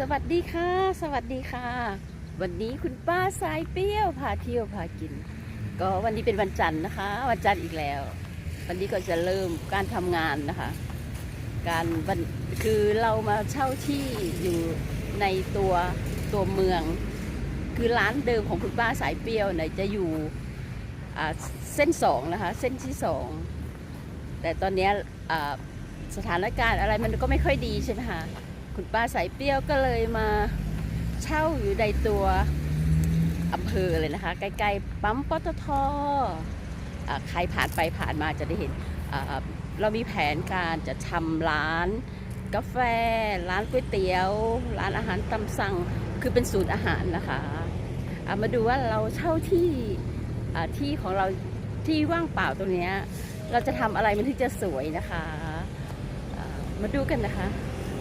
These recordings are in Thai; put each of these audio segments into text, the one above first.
สวัสดีค่ะ สวัสดีค่ะ วันนี้คุณป้าสายเปรี้ยวพาเที่ยวพากิน ก็วันนี้เป็นวันจันทร์นะคะ วันจันทร์อีกแล้ว วันนี้ก็จะเริ่มการทำงานนะคะ การวันคือเรามาเช่าที่อยู่ในตัวตัวเมือง คือร้านเดิมของคุณป้าสายเปรี้ยวเนี่ยจะอยู่เส้นสองนะคะ เส้นที่สองแต่ตอนนี้สถานการณ์อะไรมันก็ไม่ค่อยดีใช่ไหมคะ คุณป้าสายเปรี้ยวก็เลยมาเช่าอยู่ในตัวอำเภอเลยนะคะ ใกล้ๆปั๊มปตทใครผ่านไปผ่านมาจะได้เห็น เรามีแผนการจะทำร้านกาแฟ ร้านก๋วยเตี๋ยว ร้านอาหารตามสั่ง คือเป็นศูนย์อาหารนะคะามาดูว่าเราเช่าที่ที่ของเราที่ว่างเปล่าตรงนี้ เราจะทำอะไรมันถึงจะสวยนะคะามาดูกันนะคะ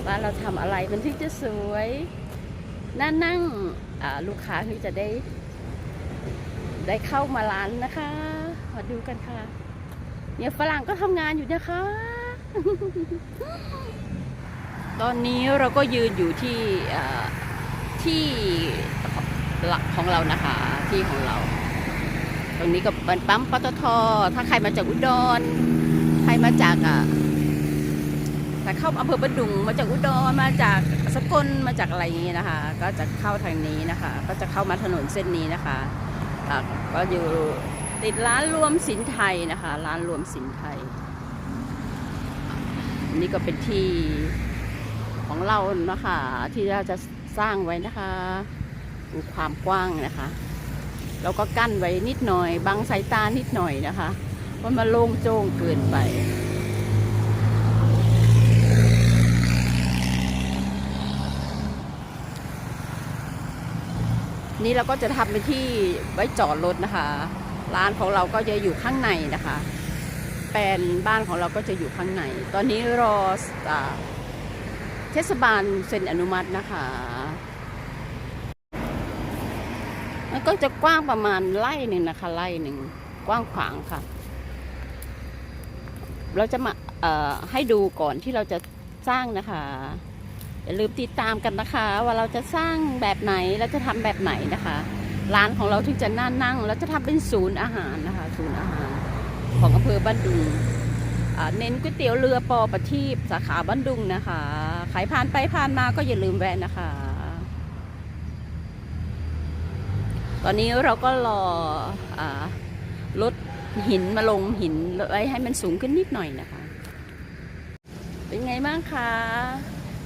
ว่าเราทำอะไรมันถึงจะสวยน่านั่งลูกค้าที่จะได้ ได้เข้ามาร้านนะคะ มาดูกันค่ะ เนี่ยฝรั่งก็ทำงานอยู่นะคะ ตอนนี้เราก็ยืนอยู่ที่ที่หลักของเรานะคะที่ของเรา ตรงนี้ก็เป็นปั๊มปตทถ้าใครมาจากอุดร ใครมาจากอะ เข้าอำเภอประดุงมาจากอุดรมาจากสกลมาจากอะไรอย่างนี้นะคะ ก็จะเข้าทางนี้นะคะ ก็จะเข้ามาถนนเส้นนี้นะคะก็อยู่ติดร้านรวมสินไทยนะคะ ร้านรวมสินไทย นี่ก็เป็นที่ของเรานะคะ ที่เราจะสร้างไว้นะคะดูความกว้างนะคะเราก็กั้นไว้นิดหน่อยบังสายตานิดหน่อยนะคะเพรามันโล่งโจ้งเกินไป นี่เราก็จะทำเป็นที่ไว้จอดรถนะคะ ร้านของเราก็จะอยู่ข้างในนะคะ แปลนบ้านของเราก็จะอยู่ข้างใน ตอนนี้รอเทศบาลเซ็นอนุมัตินะคะมันก็จะกว้างประมาณไร่หนึ่งนะคะ ไร่หนึ่งกว้างขวางค่ะ เราจะมาให้ดูก่อนที่เราจะสร้างนะคะ อย่าลืมติดตามกันนะคะ ว่าเราจะสร้างแบบไหนเราจะทำแบบไหนนะคะ ร้านของเราถึงจะน่านั่งเราจะทำเป็นศูนย์อาหารนะคะ ศูนย์อาหาร ของอำเภอบ้านดุงเน้นก๋วยเตี๋ยวเรือปอประทีปสาขาบ้านดุงนะคะใครผ่านไปผ่านมาก็อย่าลืมแวะนะคะ ตอนนี้เราก็รออรถหินมาลงหินไว้ให้มันสูงขึ้นนิดหน่อยนะคะ เป็นไงบ้างคะ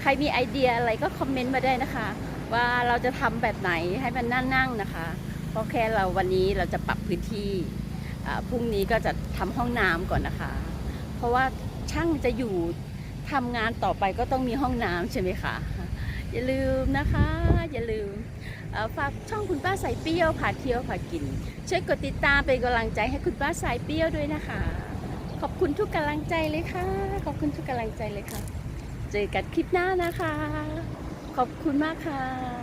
รมีไอเดียอะไรก็คอมเมนต์มาได้นะคะ ว่าเราจะทำแบบไหนให้มันน่านั่งนะคะ เพราะแค่เราวันนี้เราจะปรับพื้นที่พรุ่งนี้ก็จะทำห้องน้ำก่อนนะคะ เพราะว่าช่างจะอยู่ทำงานต่อไปก็ต้องมีห้องน้ำใช่ไหมคะอย่าลืมนะคะ อย่าลืมฝากช่องคุณป้าสายเปรี้ยวพาเที่ยวพากิน ช่วยกดติดตามเป็นกำลังใจให้คุณป้าสายเปรี้ยวด้วยนะคะ ขอบคุณทุกกำลังใจเลยค่ะ ขอบคุณทุกกำลังใจเลยค่ะ เจอกันคลิปหน้านะคะ ขอบคุณมากค่ะ